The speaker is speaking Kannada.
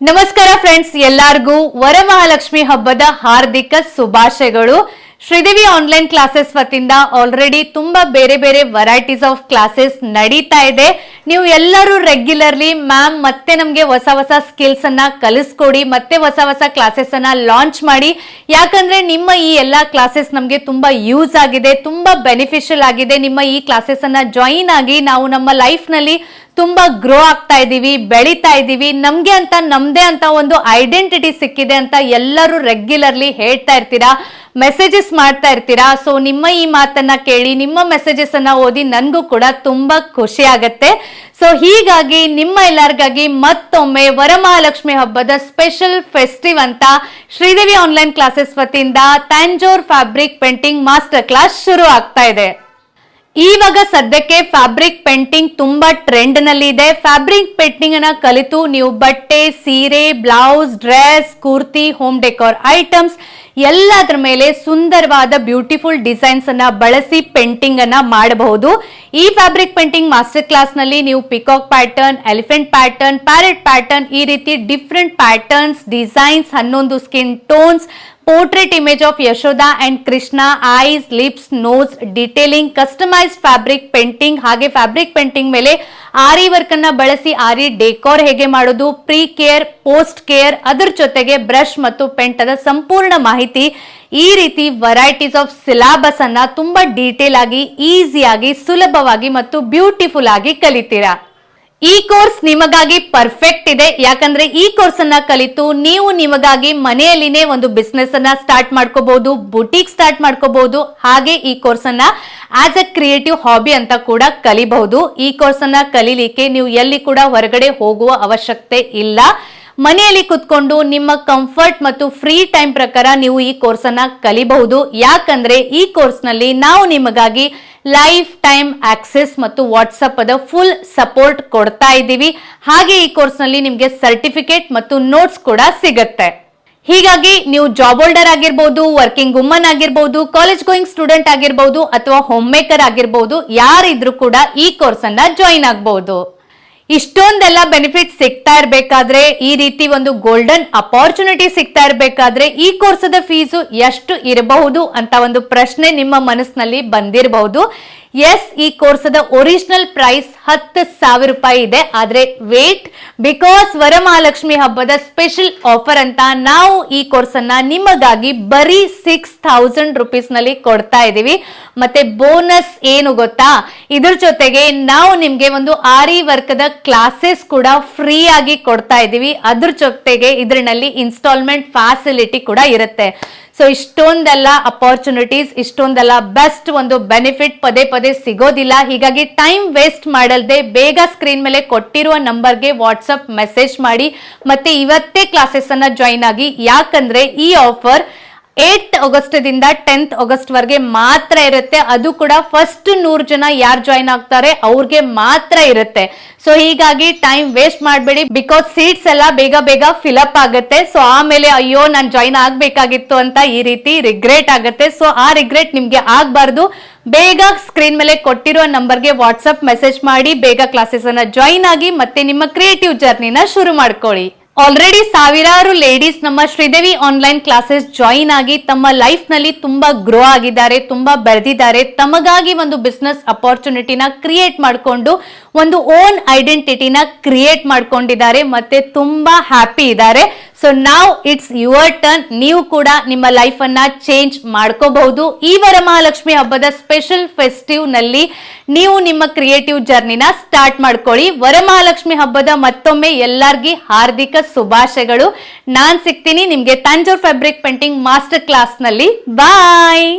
ನಮಸ್ಕಾರ ಫ್ರೆಂಡ್ಸ್ ಎಲ್ಲರಿಗೂ ವರಮಹಾಲಕ್ಷ್ಮಿ ಹಬ್ಬದ ಹಾರ್ದಿಕ ಶುಭಾಶಯಗಳು. ಶ್ರೀದೇವಿ ಆನ್ಲೈನ್ ಕ್ಲಾಸಸ್ ವತಿಯಿಂದ ಆಲ್ರೆಡಿ ತುಂಬಾ ಬೇರೆ ಬೇರೆ ವೆರೈಟೀಸ್ ಆಫ್ ಕ್ಲಾಸಸ್ ನಡೀತಾ ಇದೆ. ನೀವು ಎಲ್ಲರೂ ರೆಗ್ಯುಲರ್ಲಿ ಮ್ಯಾಮ್ ಮತ್ತೆ ನಮಗೆ ಹೊಸ ಹೊಸ ಸ್ಕಿಲ್ಸ್ ಅನ್ನ ಕಲಿಸ್ಕೊಡಿ, ಮತ್ತೆ ಹೊಸ ಹೊಸ ಕ್ಲಾಸಸ್ ಅನ್ನ ಲಾಂಚ್ ಮಾಡಿ. ಯಾಕಂದ್ರೆ ನಿಮ್ಮ ಈ ಎಲ್ಲಾ ಕ್ಲಾಸಸ್ ನಮಗೆ ತುಂಬಾ ಯೂಸ್ ಆಗಿದೆ, ತುಂಬಾ ಬೆನಿಫಿಷಿಯಲ್ ಆಗಿದೆ. ನಿಮ್ಮ ಈ ಕ್ಲಾಸಸ್ ಅನ್ನ ಜಾಯಿನ್ ಆಗಿ ನಾವು ನಮ್ಮ ಲೈಫ್ನಲ್ಲಿ ತುಂಬಾ ಗ್ರೋ ಆಗ್ತಾ ಇದೀವಿ, ಬೆಳೀತಾ ಇದೀವಿ. ನಮ್ಗೆ ಅಂತ, ನಮ್ದೇ ಅಂತ ಒಂದು ಐಡೆಂಟಿಟಿ ಸಿಕ್ಕಿದೆ ಅಂತ ಎಲ್ಲರೂ ರೆಗ್ಯುಲರ್ಲಿ ಹೇಳ್ತಾ ಇರ್ತೀರಾ? ಮೆಸೇಜಸ್ ಮಾಡ್ತಾ ಇರ್ತೀರಾ? ಸೊ ನಿಮ್ಮ ಈ ಮಾತನ್ನ ಕೇಳಿ, ನಿಮ್ಮ ಮೆಸೇಜಸ್ ಅನ್ನ ಓದಿ ನನ್ಗೂ ಕೂಡ ತುಂಬಾ ಖುಷಿ ಆಗತ್ತೆ. ಸೊ ಹೀಗಾಗಿ ನಿಮ್ಮ ಎಲ್ಲರಿಗಾಗಿ ಮತ್ತೊಮ್ಮೆ ವರಮಹಾಲಕ್ಷ್ಮಿ ಹಬ್ಬದ ಸ್ಪೆಷಲ್ ಫೆಸ್ಟಿವ್ ಅಂತ ಶ್ರೀದೇವಿ ಆನ್ಲೈನ್ ಕ್ಲಾಸಸ್ ವತಿಯಿಂದ Tanjore fabric painting master class ಶುರು ಆಗ್ತಾ ಇದೆ. ಇವಾಗ ಸದ್ಯಕ್ಕೆ ಫ್ಯಾಬ್ರಿಕ್ ಪೇಂಟಿಂಗ್ ತುಂಬಾ ಟ್ರೆಂಡ್ನಲ್ಲಿ ಇದೆ ಫ್ಯಾಬ್ರಿಕ್ ಪೇಂಟಿಂಗ್ ಅನ್ನ ಕಲಿತು ನೀವು ಬಟ್ಟೆ, ಸೀರೆ blouse dress kurti home decor items ಎಲ್ಲದ್ರ ಮೇಲೆ ಸುಂದರವಾದ ಬ್ಯೂಟಿಫುಲ್ ಡಿಸೈನ್ಸ್ ಅನ್ನ ಬಳಸಿ ಪೇಂಟಿಂಗ್ ಅನ್ನ ಮಾಡಬಹುದು. ಈ ಫ್ಯಾಬ್ರಿಕ್ ಪೇಂಟಿಂಗ್ ಮಾಸ್ಟರ್ ಕ್ಲಾಸ್ನಲ್ಲಿ ನೀವು peacock pattern elephant pattern parrot pattern ಈ ರೀತಿ ಡಿಫ್ರೆಂಟ್ ಪ್ಯಾಟರ್ನ್ಸ್ ಡಿಸೈನ್ಸ್ ಹನ್ನೊಂದು skin tones portrait image of Yashoda and Krishna eyes lips nose detailing customised fabric painting ಹಾಗೆ ಫ್ಯಾಬ್ರಿಕ್ ಪೇಂಟಿಂಗ್ ಮೇಲೆ ಆರಿ ವರ್ಕ್ ಅನ್ನ ಬಳಸಿ ಆರಿ ಡೆಕೋರ್ ಹೇಗೆ ಮಾಡೋದು ಪ್ರೀ ಕೇರ್ ಪೋಸ್ಟ್ ಕೇರ್ ಅದರ ಜೊತೆಗೆ ಬ್ರಷ್ ಮತ್ತು ಪೆಂಟದ ಸಂಪೂರ್ಣ ಮಾಹಿತಿ. ಈ ರೀತಿ ವೆರೈಟೀಸ್ ಆಫ್ ಸಿಲಾಬಸ್ ಅನ್ನ ತುಂಬಾ ಡೀಟೇಲ್ ಆಗಿ ಈಸಿಯಾಗಿ ಸುಲಭವಾಗಿ ಮತ್ತು ಬ್ಯೂಟಿಫುಲ್ ಆಗಿ ಕಲಿತೀರಾ. ಈ ಕೋರ್ಸ್ ನಿಮಗಾಗಿ ಪರ್ಫೆಕ್ಟ್ ಇದೆ. ಯಾಕಂದ್ರೆ ಈ ಕೋರ್ಸ್ ಅನ್ನ ಕಲಿತು ನೀವು ನಿಮಗಾಗಿ ಮನೆಯಲ್ಲಿನೇ ಒಂದು ಬಿಸ್ನೆಸ್ ಅನ್ನ ಸ್ಟಾರ್ಟ್ ಮಾಡ್ಕೋಬಹುದು ಬುಟೀಕ್ ಸ್ಟಾರ್ಟ್ ಮಾಡ್ಕೋಬಹುದು ಹಾಗೆ ಈ ಕೋರ್ಸ್ ಅನ್ನ ಆಸ್ ಅ ಕ್ರಿಯೇಟಿವ್ ಹಾಬಿ ಅಂತ ಕೂಡ ಕಲಿಬಹುದು. ಈ ಕೋರ್ಸ್ ಅನ್ನ ಕಲೀಲಿಕ್ಕೆ ನೀವು ಎಲ್ಲಿ ಕೂಡ ಹೊರಗಡೆ ಹೋಗುವ ಅವಶ್ಯಕತೆ ಇಲ್ಲ. ಮನೆಯಲ್ಲಿ ಕುತ್ಕೊಂಡು ನಿಮ್ಮ ಕಂಫರ್ಟ್ ಮತ್ತು ಫ್ರೀ ಟೈಮ್ ಪ್ರಕಾರ ನೀವು ಈ ಕೋರ್ಸ್ ಅನ್ನ ಕಲಿಬಹುದು. ಯಾಕಂದ್ರೆ ಈ ಕೋರ್ಸ್ನಲ್ಲಿ ನಾವು ನಿಮಗಾಗಿ ಲೈಫ್ ಟೈಮ್ ಆಕ್ಸೆಸ್ ಮತ್ತು ವಾಟ್ಸಪ್ ಅದ ಫುಲ್ ಸಪೋರ್ಟ್ ಕೊಡ್ತಾ ಇದ್ದೀವಿ. ಹಾಗೆ ಈ ಕೋರ್ಸ್ನಲ್ಲಿ ನಿಮ್ಗೆ ಸರ್ಟಿಫಿಕೇಟ್ ಮತ್ತು ನೋಟ್ಸ್ ಕೂಡ ಸಿಗುತ್ತೆ. ಹೀಗಾಗಿ ನೀವು ಜಾಬ್ ಹೋಲ್ಡರ್ ಆಗಿರ್ಬೋದು ವರ್ಕಿಂಗ್ ವುಮನ್ ಆಗಿರ್ಬೋದು ಕಾಲೇಜ್ ಗೋಯಿಂಗ್ ಸ್ಟೂಡೆಂಟ್ ಆಗಿರ್ಬೋದು, ಅಥವಾ ಹೋಮ್ ಮೇಕರ್ ಆಗಿರ್ಬೋದು, ಯಾರಿದ್ರು ಕೂಡ ಈ ಕೋರ್ಸ್ ಅನ್ನ ಜಾಯಿನ್ ಆಗಬಹುದು ಇಷ್ಟೊಂದೆಲ್ಲ ಬೆನಿಫಿಟ್ ಸಿಗ್ತಾ ಇರಬೇಕಾದ್ರೆ, ಈ ರೀತಿ ಒಂದು ಗೋಲ್ಡನ್ ಅಪಾರ್ಚುನಿಟಿ ಸಿಗ್ತಾ ಇರಬೇಕಾದ್ರೆ, ಈ ಕೋರ್ಸದ ಫೀಸು ಎಷ್ಟು ಇರಬಹುದು ಅಂತ ಒಂದು ಪ್ರಶ್ನೆ ನಿಮ್ಮ ಮನಸ್ಸಿನಲ್ಲಿ ಬಂದಿರಬಹುದು. ಎಸ್ ಈ ಕೋರ್ಸದ ಒರಿಜಿನಲ್ ಪ್ರೈಸ್ ಹತ್ತು ಸಾವಿರ ರೂಪಾಯಿ ಇದೆ. ಆದ್ರೆ ವೇಟ್ ಬಿಕಾಸ್ ವರಮಹಾಲಕ್ಷ್ಮಿ ಹಬ್ಬದ ಸ್ಪೆಷಲ್ ಆಫರ್ ಅಂತ ನಾವು ಈ ಕೋರ್ಸ್ ಅನ್ನ ನಿಮಗಾಗಿ ಬರೀ ಸಿಕ್ಸ್ ಥೌಸಂಡ್ ರುಪೀಸ್ನಲ್ಲಿ ಕೊಡ್ತಾ ಇದೀವಿ ಮತ್ತೆ ಬೋನಸ್ ಏನು ಗೊತ್ತಾ? ಇದ್ರ ಜೊತೆಗೆ ನಾವು ನಿಮ್ಗೆ ಒಂದು ಆರಿ ವರ್ಕದ ಕ್ಲಾಸಸ್ ಕೂಡ ಫ್ರೀ ಆಗಿ ಕೊಡ್ತಾ ಇದೀವಿ ಅದ್ರ ಜೊತೆಗೆ ಇದರಲ್ಲಿ ಇನ್ಸ್ಟಾಲ್ಮೆಂಟ್ ಫ್ಯಾಸಿಲಿಟಿ ಕೂಡ ಇರುತ್ತೆ. ಸೊ ಇಷ್ಟೊಂದೆಲ್ಲ ಅಪಾರ್ಚುನಿಟೀಸ್ ಇಷ್ಟೊಂದೆಲ್ಲ ಬೆಸ್ಟ್ ಒಂದು ಬೆನಿಫಿಟ್ ಪದೇ ಪದೇ ಸಿಗೋದಿಲ್ಲ. ಹೀಗಾಗಿ ಟೈಮ್ ವೇಸ್ಟ್ ಮಾಡಲ್ದೆ ಬೇಗ ಸ್ಕ್ರೀನ್ ಮೇಲೆ ಕೊಟ್ಟಿರುವ ನಂಬರ್ಗೆ ವಾಟ್ಸಪ್ ಮೆಸೇಜ್ ಮಾಡಿ ಮತ್ತೆ ಇವತ್ತೇ ಕ್ಲಾಸಸ್ ಅನ್ನ ಜಾಯಿನ್ ಆಗಿ. ಯಾಕಂದ್ರೆ ಈ ಆಫರ್ ಏಟ್ ದಿಂದ ಟೆಂತ್ ಆಗಸ್ಟ್ ವರೆಗೆ ಮಾತ್ರ ಇರುತ್ತೆ. ಅದು ಕೂಡ ಫಸ್ಟ್ ನೂರು ಜನ ಯಾರು ಜಾಯಿನ್ ಆಗ್ತಾರೆ ಅವ್ರಿಗೆ ಮಾತ್ರ ಇರುತ್ತೆ. ಸೊ ಹೀಗಾಗಿ ಟೈಮ್ ವೇಸ್ಟ್ ಮಾಡಬೇಡಿ. ಬಿಕಾಸ್ ಸೀಟ್ಸ್ ಎಲ್ಲ ಬೇಗ ಬೇಗ ಫಿಲಪ್ ಆಗುತ್ತೆ. ಸೊ ಆಮೇಲೆ ಅಯ್ಯೋ, ನಾನು ಜಾಯಿನ್ ಆಗ್ಬೇಕಾಗಿತ್ತು ಅಂತ ಈ ರೀತಿ ರಿಗ್ರೆಟ್ ಆಗುತ್ತೆ. ಸೊ ಆ ರಿಗ್ರೆಟ್ ನಿಮ್ಗೆ ಆಗ್ಬಾರ್ದು. ಬೇಗ ಸ್ಕ್ರೀನ್ ಮೇಲೆ ಕೊಟ್ಟಿರೋ ನಂಬರ್ಗೆ ವಾಟ್ಸಪ್ ಮೆಸೇಜ್ ಮಾಡಿ, ಬೇಗ ಕ್ಲಾಸಸ್ ಅನ್ನ ಜಾಯಿನ್ ಆಗಿ ಮತ್ತೆ ನಿಮ್ಮ ಕ್ರಿಯೇಟಿವ್ ಜರ್ನಿನ ಶುರು ಮಾಡ್ಕೊಳ್ಳಿ. ಆಲ್ರೆಡಿ ಸಾವಿರಾರು ಲೇಡೀಸ್ ನಮ್ಮ ಶ್ರೀದೇವಿ ಆನ್ಲೈನ್ ಕ್ಲಾಸಸ್ ಜಾಯಿನ್ ಆಗಿ ತಮ್ಮ ಲೈಫ್ನಲ್ಲಿ ತುಂಬಾ ಗ್ರೋ ಆಗಿದ್ದಾರೆ, ತುಂಬಾ ಬೆಳೆದಿದ್ದಾರೆ. ತಮಗಾಗಿ ಒಂದು ಬಿಸ್ನೆಸ್ ಅಪರ್ಚುನಿಟಿನ ಕ್ರಿಯೇಟ್ ಮಾಡಿಕೊಂಡು, ಒಂದು ಓನ್ ಐಡೆಂಟಿಟಿನ ಕ್ರಿಯೇಟ್ ಮಾಡ್ಕೊಂಡಿದ್ದಾರೆ. ಮತ್ತೆ ತುಂಬಾ ಹ್ಯಾಪಿ ಇದ್ದಾರೆ. ಸೊ ನಾವ್ ಇಟ್ಸ್ ಯುವರ್ ಟರ್ನ್ ನೀವು ಕೂಡ ನಿಮ್ಮ ಲೈಫ್ ಅನ್ನ ಚೇಂಜ್ ಮಾಡ್ಕೋಬಹುದು. ಈ ವರಮಹಾಲಕ್ಷ್ಮಿ ಹಬ್ಬದ ಸ್ಪೆಷಲ್ ಫೆಸ್ಟಿವ್ನಲ್ಲಿ ನೀವು ನಿಮ್ಮ ಕ್ರಿಯೇಟಿವ್ ಜರ್ನಿನ ಸ್ಟಾರ್ಟ್ ಮಾಡ್ಕೊಳ್ಳಿ. ವರಮಹಾಲಕ್ಷ್ಮಿ ಹಬ್ಬದ ಮತ್ತೊಮ್ಮೆ ಎಲ್ಲರಿಗೆ ಹಾರ್ದಿಕ ಶುಭಾಶಯಗಳು. ನಾನ್ ಸಿಗ್ತೀನಿ ನಿಮ್ಗೆ ತಂಜೂರ್ ಫ್ಯಾಬ್ರಿಕ್ ಪೇಂಟಿಂಗ್ ಮಾಸ್ಟರ್ ಕ್ಲಾಸ್ನಲ್ಲಿ. ಬಾಯ್